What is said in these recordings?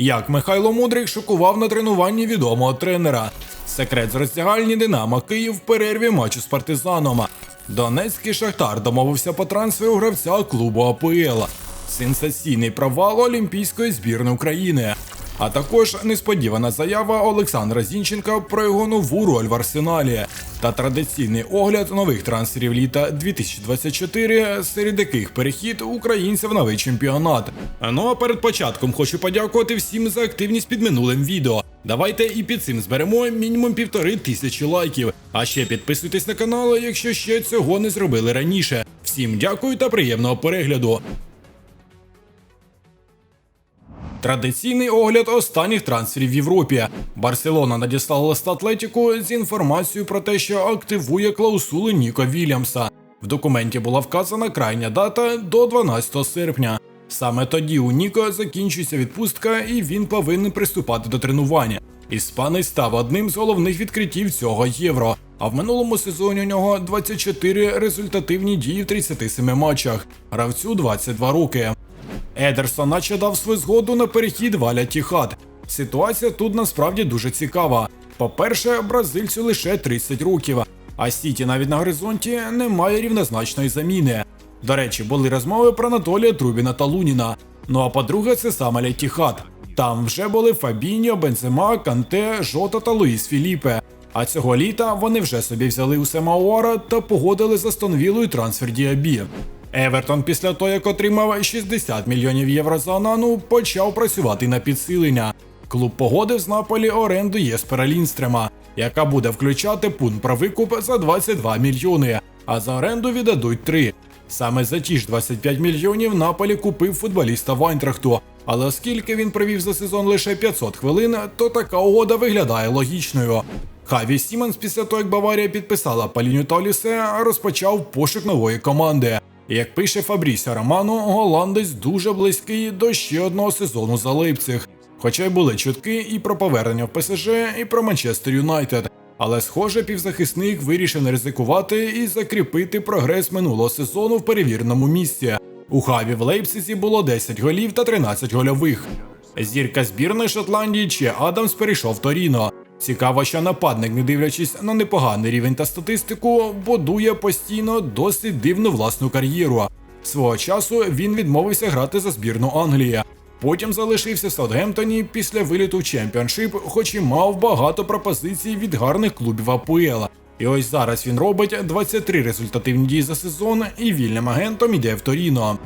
Як Михайло Мудрик шокував на тренуванні відомого тренера. Секрет з роздягальні Динамо Київ в перерві матчу з партизаном. Донецький Шахтар домовився по трансферу гравця клубу АПЛ. Сенсаційний провал Олімпійської збірної України. А також несподівана заява Олександра Зінченка про його нову роль в арсеналі та традиційний огляд нових трансферів літа 2024, серед яких перехід українців в новий чемпіонат. Ну а перед початком хочу подякувати всім за активність під минулим відео. Давайте і під цим зберемо мінімум півтори тисячі лайків. А ще підписуйтесь на канал, якщо ще цього не зробили раніше. Всім дякую та приємного перегляду. Традиційний огляд останніх трансферів в Європі. Барселона надіслала лист Атлетіку з інформацією про те, що активує клаусулу Ніко Вільямса. В документі була вказана крайня дата до 12 серпня. Саме тоді у Ніко закінчується відпустка і він повинен приступати до тренування. Іспанець став одним з головних відкриттів цього євро. А в минулому сезоні у нього 24 результативні дії в 37 матчах. Гравцю 22 роки. Едерсон наче дав свою згоду на перехід Валя Тіхат. Ситуація тут насправді дуже цікава. По-перше, бразильцю лише 30 років, а Сіті навіть на горизонті немає рівнозначної заміни. До речі, були розмови про Анатолія Трубіна та Луніна. Ну а по-друге, це саме Летіхат. Там вже були Фабіньо, Бензема, Канте, Жота та Луїс Філіпе. А цього літа вони вже собі взяли усе Мауара та погодили за Стонвілою трансфер Діабі. Евертон після того, як отримав 60 мільйонів євро за Анану, почав працювати на підсилення. Клуб погодив з Наполі оренду Єспера Лінстрема, яка буде включати пункт про викуп за 22 мільйони, а за оренду віддадуть 3. Саме за ті ж 25 мільйонів Наполі купив футболіста Вайнтрахту. Але оскільки він провів за сезон лише 500 хвилин, то така угода виглядає логічною. Хаві Сімонс після того, як Баварія підписала Паліню та Олісе, розпочав пошук нової команди. Як пише Фабрісіо Романо, голландець дуже близький до ще одного сезону за Лейпциг. Хоча й були чутки і про повернення в ПСЖ, і про Манчестер Юнайтед. Але, схоже, півзахисник вирішив не ризикувати і закріпити прогрес минулого сезону в перевіреному місці. У Хаві в Лейпцизі було 10 голів та 13 гольових. Зірка збірної Шотландії Че Адамс перейшов Торіно. Цікаво, що нападник, не дивлячись на непоганий рівень та статистику, будує постійно досить дивну власну кар'єру. Свого часу він відмовився грати за збірну Англії. Потім залишився в Саутгемптоні після виліту в чемпіоншип, хоч і мав багато пропозицій від гарних клубів АПЛ. І ось зараз він робить 23 результативні дії за сезон і вільним агентом іде в Торіно.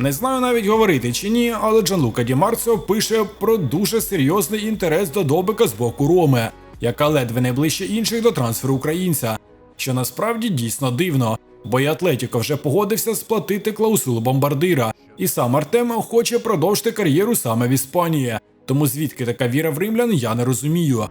Не знаю навіть говорити чи ні, але Джанлука Ді Марцо пише про дуже серйозний інтерес до Добика з боку Роми, яка ледве не ближче інших до трансферу українця. Що насправді дійсно дивно, бо і Атлетіко вже погодився сплатити клаусулу бомбардира, і сам Артем хоче продовжити кар'єру саме в Іспанії. Тому звідки така віра в римлян, я не розумію.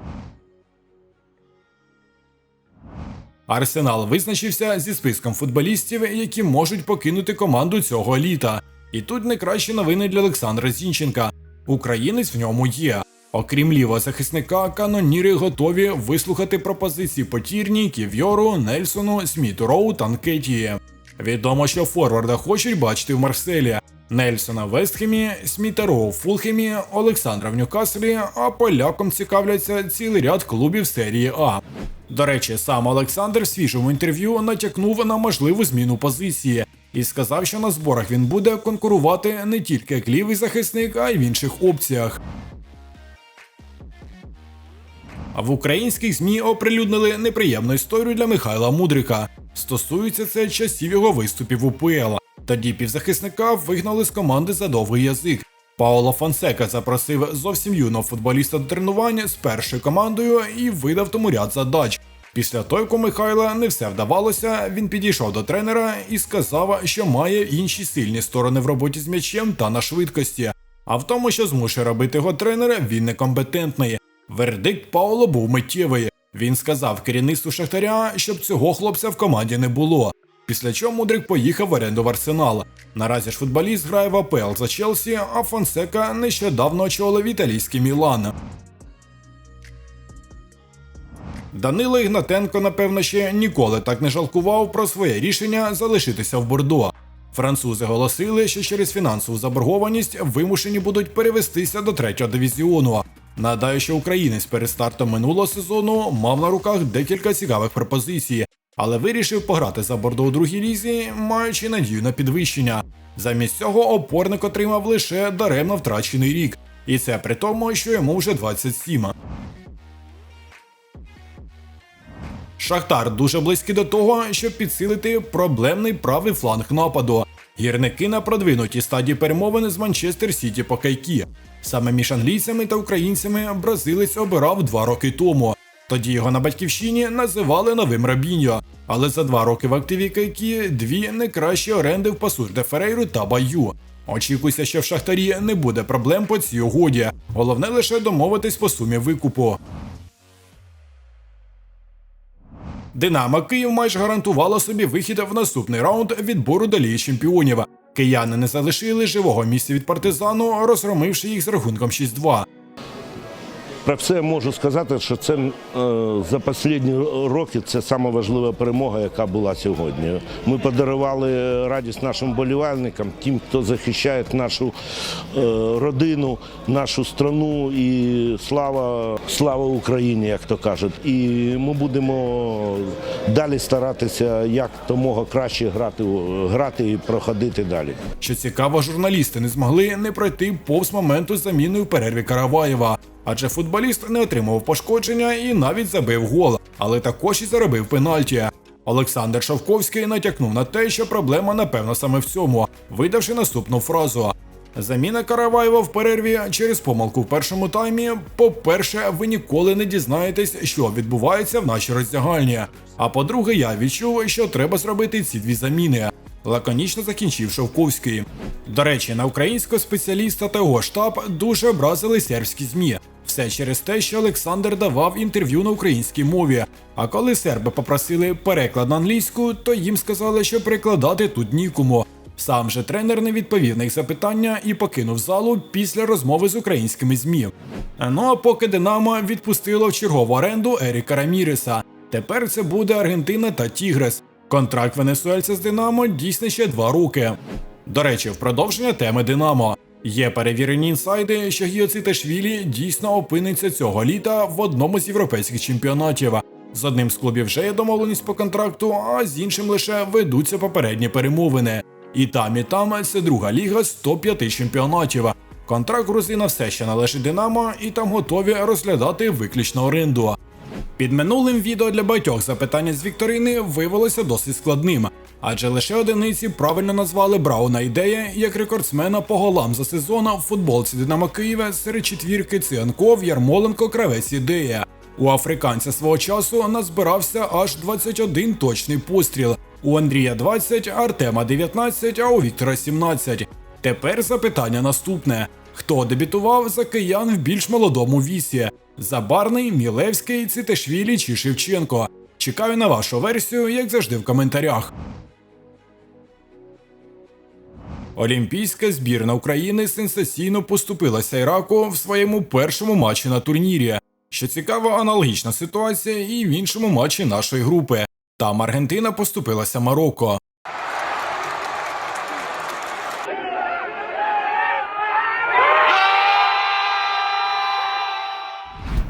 Арсенал визначився зі списком футболістів, які можуть покинути команду цього літа. І тут не кращі новини для Олександра Зінченка. Українець в ньому є. Окрім лівого захисника, каноніри готові вислухати пропозиції Потірні, Ків'йору, Нельсону, Сміту Роу та Нкетії. Відомо, що форварда хочуть бачити в Марселі. Нельсона в Вестхемі, Сміта Роу в Фулхемі, Олександра в Ньюкаслі, а полякам цікавляться цілий ряд клубів серії А. До речі, сам Олександр в свіжому інтерв'ю натякнув на можливу зміну позиції і сказав, що на зборах він буде конкурувати не тільки як лівий захисник, а й в інших опціях. А в українських ЗМІ оприлюднили неприємну історію для Михайла Мудрика. Стосується це часів його виступів у ПЛ. Тоді півзахисника вигнали з команди за довгий язик. Пауло Фонсека запросив зовсім юного футболіста до тренувань з першою командою і видав тому ряд задач. Після того, Михайла не все вдавалося, він підійшов до тренера і сказав, що має інші сильні сторони в роботі з м'ячем та на швидкості. А в тому, що змушує робити його тренера, він некомпетентний. Вердикт Пауло був миттєвий. Він сказав керівництву Шахтаря, щоб цього хлопця в команді не було. Після чого Мудрик поїхав в оренду в Арсенал. Наразі ж футболіст грає в АПЛ за Челсі, а Фонсека нещодавно очолив італійський Мілан. Данило Ігнатенко, напевно, ще ніколи так не жалкував про своє рішення залишитися в Бордо. Французи голосили, що через фінансову заборгованість вимушені будуть перевестися до третього дивізіону. Нагадаю, що українець перед стартом минулого сезону мав на руках декілька цікавих пропозицій, але вирішив пограти за Бордо у другій лізі, маючи надію на підвищення. Замість цього опорник отримав лише даремно втрачений рік, і це при тому, що йому вже 27. Шахтар дуже близький до того, щоб підсилити проблемний правий фланг нападу. Гірники на продвинутій стадії перемовин з Манчестер Сіті по кайкі. Саме між англійцями та українцями бразилець обирав два роки тому. Тоді його на батьківщині називали новим Рабіньо. Але за два роки в активі кайкі дві не кращі оренди в Пасуш де Ферейру та Баю. Очікується, що в Шахтарі не буде проблем по цій угоді. Головне лише домовитись по сумі викупу. Динамо Київ майже гарантувало собі вихід в наступний раунд відбору до Ліги чемпіонів. Кияни не залишили живого місця від партизану, розгромивши їх з рахунком 6-2. Про все можу сказати, що це е, за останні роки це сама важлива перемога, яка була сьогодні. Ми подарували радість нашим болівальникам, тим, хто захищає нашу е, родину, нашу страну і слава, слава Україні, як то кажуть. І ми будемо далі старатися як томога краще грати, грати і проходити далі. Що цікаво, журналісти не змогли не пройти повз моменту заміною перерві Караваєва, адже футболіст не отримав пошкодження і навіть забив гол, але також і заробив пенальті. Олександр Шовковський натякнув на те, що проблема напевно саме в цьому, видавши наступну фразу. Заміна Караваєва в перерві через помилку в першому таймі. По-перше, ви ніколи не дізнаєтесь, що відбувається в нашій роздягальні. А по-друге, я відчув, що треба зробити ці дві заміни. Лаконічно закінчив Шовковський. До речі, на українського спеціаліста та його штаб дуже образили сербські змі. Все через те, що Олександр давав інтерв'ю на українській мові. А коли серби попросили переклад на англійську, то їм сказали, що перекладати тут нікому. Сам же тренер не відповів на їх запитання і покинув залу після розмови з українськими змі. Ну а поки Динамо відпустило в чергову оренду Еріка Раміреса. Тепер це буде Аргентина та Тігрес. Контракт венесуельця з Динамо дійсний ще два роки. До речі, в продовження теми Динамо. Є перевірені інсайди, що Гіоциташвілі дійсно опиниться цього літа в одному з європейських чемпіонатів. З одним з клубів вже є домовленість по контракту, а з іншим лише ведуться попередні перемовини. І там, і там це друга ліга з топ-5 чемпіонатів. Контракт грузина все ще належить Динамо, і там готові розглядати виключно оренду. Під минулим відео для багатьох запитання з Вікторини виявилося досить складним, адже лише одиниці правильно назвали Брауна ідея як рекордсмена по голам за сезон в футболці Динамо Києва серед четвірки Цианков, Ярмоленко, Кравець ідея. У африканця свого часу назбирався аж 21 точний постріл. У Андрія 20, Артема 19, а у Віктора 17. Тепер запитання наступне: хто дебютував за киян в більш молодому вісі? Забарний, Мілевський, Цитешвілі чи Шевченко? Чекаю на вашу версію, як завжди, в коментарях. Олімпійська збірна України сенсаційно поступилася Іраку в своєму першому матчі на турнірі. Що цікаво, аналогічна ситуація і в іншому матчі нашої групи. Там Аргентина поступилася Марокко.